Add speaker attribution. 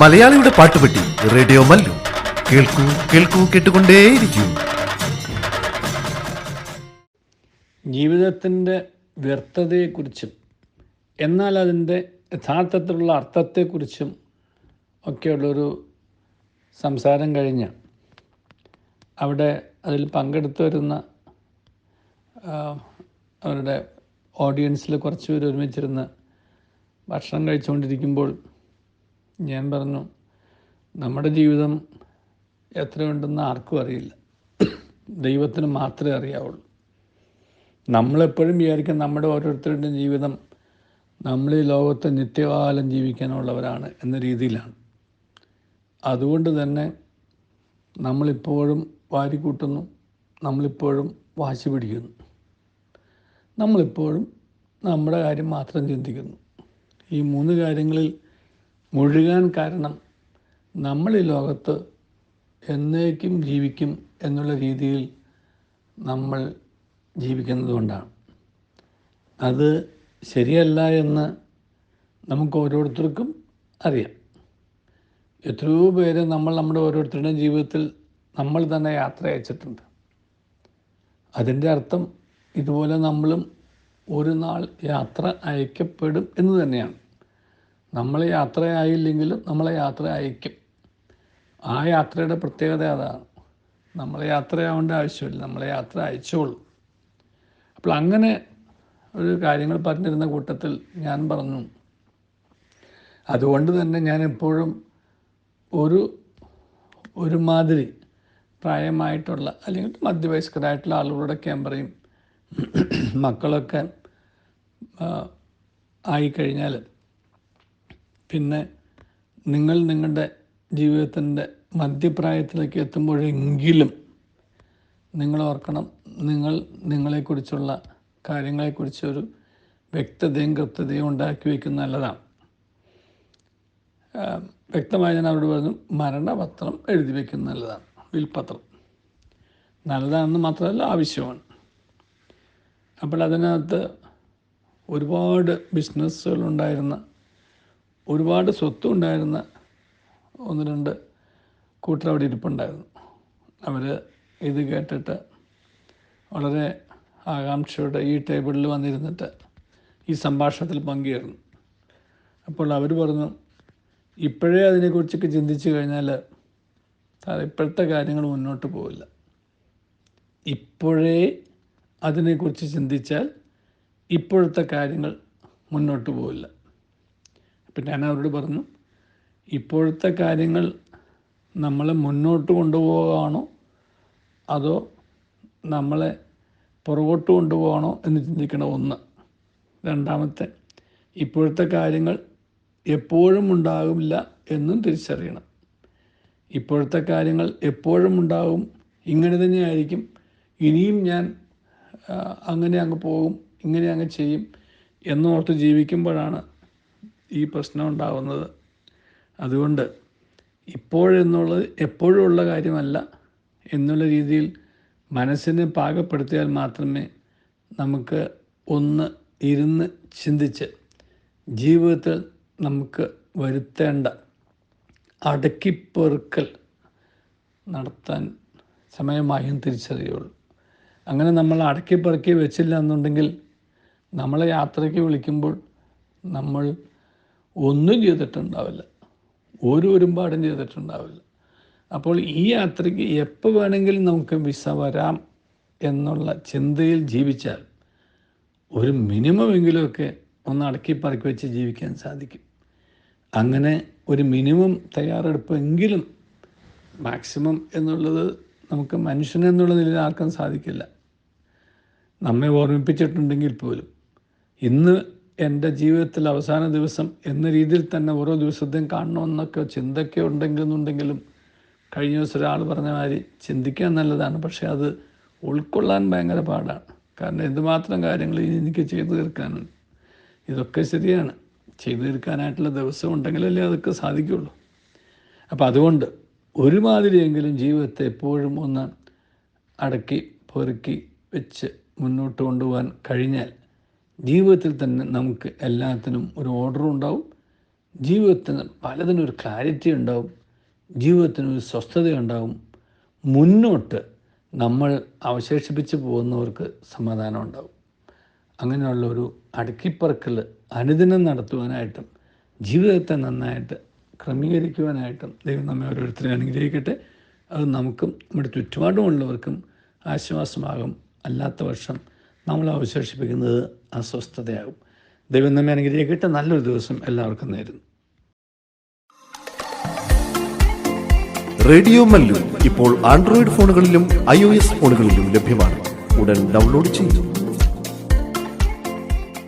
Speaker 1: മലയാളിയുടെ പാട്ടുപെട്ടി റേഡിയോ മല്ലു. കേൾക്കൂ കേൾക്കൂ കേട്ടുകൊണ്ടേയിരിക്കൂ.
Speaker 2: ജീവിതത്തിന്റെ വ്യർത്ഥതയെക്കുറിച്ചും എന്നാൽ അതിന്റെ യഥാർത്ഥത്തിലുള്ള അർത്ഥത്തെക്കുറിച്ചും ഒക്കെയുള്ളൊരു സംസാരം കഴിഞ്ഞ് അവിടെ അതിൽ പങ്കെടുത്തു വരുന്ന അവരുടെ ഓഡിയൻസിൽ കുറച്ച് പേര് ഒരുമിച്ചിരുന്ന് ഭക്ഷണം കഴിച്ചുകൊണ്ടിരിക്കുമ്പോൾ ഞാൻ പറഞ്ഞു നമ്മുടെ ജീവിതം എത്രയുണ്ടെന്ന് ആർക്കും അറിയില്ല. ദൈവത്തിന് മാത്രമേ അറിയാവുള്ളൂ. നമ്മളെപ്പോഴും വിചാരിക്കും നമ്മുടെ ഓരോരുത്തരുടെയും ജീവിതം നമ്മൾ ഈ ലോകത്ത് നിത്യകാലം ജീവിക്കാനുള്ളവരാണ് എന്ന രീതിയിലാണ്. അതുകൊണ്ട് തന്നെ നമ്മളിപ്പോഴും വാരിക്കൂട്ടുന്നു നമ്മളിപ്പോഴും വാശി പിടിക്കുന്നു. നമ്മളിപ്പോഴും നമ്മുടെ കാര്യം മാത്രം ചിന്തിക്കുന്നു. ഈ മൂന്ന് കാര്യങ്ങളിൽ മുഴുകാൻ കാരണം നമ്മൾ ഈ ലോകത്ത് എന്നേക്കും ജീവിക്കും എന്നുള്ള രീതിയിൽ നമ്മൾ ജീവിക്കുന്നത് കൊണ്ടാണ്. അത് ശരിയല്ല എന്ന് നമുക്ക് ഓരോരുത്തർക്കും അറിയാം. എത്രയോ പേര് നമ്മൾ നമ്മുടെ ഓരോരുത്തരുടെയും ജീവിതത്തിൽ നമ്മൾ തന്നെ യാത്ര അയച്ചിട്ടുണ്ട്. അതിന്റെ അർത്ഥം ഇതുപോലെ നമ്മളും ഒരു നാൾ യാത്ര അയക്കപ്പെടും എന്ന് തന്നെയാണ്. നമ്മൾ യാത്രയായില്ലെങ്കിലും നമ്മളെ യാത്ര അയക്കും. ആ യാത്രയുടെ പ്രത്യേകത അതാണ്. നമ്മൾ യാത്രയാവേണ്ട ആവശ്യമില്ല. നമ്മളെ യാത്ര അയച്ചോളൂ. അപ്പോൾ അങ്ങനെ ഒരു കാര്യങ്ങൾ പറഞ്ഞിരുന്ന കൂട്ടത്തിൽ ഞാൻ പറഞ്ഞു. അതുകൊണ്ട് തന്നെ ഞാൻ എപ്പോഴും ഒരു ഒരുമാതിരി പ്രായമായിട്ടുള്ള അല്ലെങ്കിൽ മധ്യവയസ്കരായിട്ടുള്ള ആളുകളോടൊക്കെ ഞാൻ പറയും മക്കളൊക്കെ ആയിക്കഴിഞ്ഞാൽ പിന്നെ നിങ്ങൾ നിങ്ങളുടെ ജീവിതത്തിന്റെ മധ്യപ്രായത്തിലേക്ക് എത്തുമ്പോഴെങ്കിലും നിങ്ങൾ ഓർക്കണം നിങ്ങൾ നിങ്ങളെക്കുറിച്ചുള്ള കാര്യങ്ങളെക്കുറിച്ച് ഒരു വ്യക്തതയും കൃത്യതയും ഉണ്ടാക്കി വയ്ക്കുന്ന നല്ലതാണ്. വ്യക്തമായി ഞാൻ അവരോട് പറഞ്ഞു മരണപത്രം എഴുതി വയ്ക്കുന്ന നല്ലതാണ് വിൽപത്രം. നല്ലതാണെന്ന് മാത്രമല്ല ആവശ്യമാണ്. അപ്പോൾ അതിനകത്ത് ഒരുപാട് ബിസിനസ്സുകളുണ്ടായിരുന്ന ഒരുപാട് സ്വത്തും ഉണ്ടായിരുന്ന ഒന്ന് രണ്ട് കൂട്ടർ അവിടെ ഇരിപ്പുണ്ടായിരുന്നു. അവർ ഇത് കേട്ടിട്ട് വളരെ ആകാംക്ഷയോടെ ഈ ടേബിളിൽ വന്നിരുന്നിട്ട് ഈ സംഭാഷണത്തിൽ പങ്കുചേർന്നു. അപ്പോൾ അവർ പറഞ്ഞു ഇപ്പോഴേ അതിനെക്കുറിച്ചൊക്കെ ചിന്തിച്ചു കഴിഞ്ഞാൽ ഇപ്പോഴത്തെ കാര്യങ്ങൾ മുന്നോട്ട് പോവില്ല. ഇപ്പോഴേ അതിനെക്കുറിച്ച് ചിന്തിച്ചാൽ ഇപ്പോഴത്തെ കാര്യങ്ങൾ മുന്നോട്ട് പോവില്ല. അപ്പം ഞാൻ അവരോട് പറഞ്ഞു ഇപ്പോഴത്തെ കാര്യങ്ങൾ നമ്മളെ മുന്നോട്ട് കൊണ്ടുപോകാണോ അതോ നമ്മളെ പുറകോട്ട് കൊണ്ടുപോകണോ എന്ന് ചിന്തിക്കണം ഒന്ന്. രണ്ടാമത്തെ ഇപ്പോഴത്തെ കാര്യങ്ങൾ എപ്പോഴും ഉണ്ടാകില്ല എന്നും തിരിച്ചറിയണം. ഇപ്പോഴത്തെ കാര്യങ്ങൾ എപ്പോഴും ഉണ്ടാകും ഇങ്ങനെ തന്നെയായിരിക്കും ഇനിയും ഞാൻ അങ്ങനെ അങ്ങ് പോകും ഇങ്ങനെ അങ്ങ് ചെയ്യും എന്നോർത്ത് ജീവിക്കുമ്പോഴാണ് ഈ പ്രശ്നം ഉണ്ടാകുന്നത് അതുകൊണ്ട് ഇപ്പോഴെന്നുള്ളത് എപ്പോഴും ഉള്ള കാര്യമല്ല. എന്നുള്ള രീതിയിൽ മനസ്സിനെ പാകപ്പെടുത്തിയാൽ മാത്രമേ നമുക്ക് ഒന്ന് ഇരുന്ന് ചിന്തിച്ച് ജീവിതത്തിൽ നമുക്ക് വരുത്തേണ്ട അടക്കിപ്പെറുക്കൽ നടത്താൻ സമയമായും തിരിച്ചറിയുള്ളൂ. അങ്ങനെ നമ്മൾ അടക്കിപ്പെറുക്കി വെച്ചില്ല എന്നുണ്ടെങ്കിൽ നമ്മളെ യാത്രയ്ക്ക് വിളിക്കുമ്പോൾ നമ്മൾ ഒന്നും ചെയ്തിട്ടുണ്ടാവില്ല. ഒരു ഒരുപാടും ചെയ്തിട്ടുണ്ടാവില്ല. അപ്പോൾ ഈ യാത്രയ്ക്ക് എപ്പോൾ വേണമെങ്കിലും നമുക്ക് വിസ വരാം എന്നുള്ള ചിന്തയിൽ ജീവിച്ചാൽ ഒരു മിനിമം എങ്കിലുമൊക്കെ ഒന്ന് അടക്കി പറക്കി വെച്ച് ജീവിക്കാൻ സാധിക്കും. അങ്ങനെ ഒരു മിനിമം തയ്യാറെടുപ്പെങ്കിലും മാക്സിമം എന്നുള്ളത് നമുക്ക് മനുഷ്യനെന്നുള്ള നിലയിൽ ആർക്കും സാധിക്കില്ല. നമ്മെ ഓർമ്മിപ്പിച്ചിട്ടുണ്ടെങ്കിൽ പോലും ഇന്ന് എന്റെ ജീവിതത്തിൽ അവസാന ദിവസം എന്ന രീതിയിൽ തന്നെ ഓരോ ദിവസത്തെയും കാണണമെന്നൊക്കെ ചിന്തയൊക്കെ ഉണ്ടെങ്കിലെന്നുണ്ടെങ്കിലും കഴിഞ്ഞ ദിവസം ഒരാൾ പറഞ്ഞ മാതിരി ചിന്തിക്കാൻ നല്ലതാണ്. പക്ഷേ അത് ഉൾക്കൊള്ളാൻ ഭയങ്കര പാടാണ്. കാരണം എന്തുമാത്രം കാര്യങ്ങൾ ഇനി എനിക്ക് ചെയ്തു തീർക്കാനുണ്ട് ഇതൊക്കെ ശരിയാണ്. ചെയ്തു തീർക്കാനായിട്ടുള്ള ദിവസം ഉണ്ടെങ്കിലല്ലേ അതൊക്കെ സാധിക്കുള്ളൂ. അപ്പോൾ അതുകൊണ്ട് ഒരുമാതിരിയെങ്കിലും ജീവിതത്തെ എപ്പോഴും ഒന്ന് അടക്കി പൊറുക്കി വെച്ച് മുന്നോട്ട് കൊണ്ടുപോകാൻ കഴിഞ്ഞാൽ ജീവിതത്തിൽ തന്നെ നമുക്ക് എല്ലാത്തിനും ഒരു ഓർഡർ ഉണ്ടാവും. ജീവിതത്തിന് പലതിനും ഒരു ക്ലാരിറ്റി ഉണ്ടാവും. ജീവിതത്തിന് ഒരു സ്വസ്ഥതയുണ്ടാവും മുന്നോട്ട് നമ്മൾ അവശേഷിപ്പിച്ച് പോകുന്നവർക്ക് സമാധാനം ഉണ്ടാവും. അങ്ങനെയുള്ള ഒരു അടുക്കിപ്പറക്കൽ അനുദിനം നടത്തുവാനായിട്ടും ജീവിതത്തെ നന്നായിട്ട് ക്രമീകരിക്കുവാനായിട്ടും ദൈവം നമ്മെ ഓരോരുത്തരെ അനുഗ്രഹിക്കട്ടെ. അത് നമുക്കും നമ്മുടെ ചുറ്റുപാടുമുള്ളവർക്കും ആശ്വാസമാകും. അല്ലാത്ത വർഷം നമ്മൾ അവശേഷിപ്പിക്കുന്നത് അസ്വസ്ഥതയാകും. ദൈവം നമ്മെ അനുഗ്രഹിക്കട്ടെ. നല്ലൊരു ദിവസം എല്ലാവർക്കും നേരുന്നു.
Speaker 1: റേഡിയോ മല്ലു ഇപ്പോൾ ആൻഡ്രോയിഡ് ഫോണുകളിലും ഐ ഫോണുകളിലും ലഭ്യമാണ്. ഉടൻ ഡൗൺലോഡ് ചെയ്യൂ.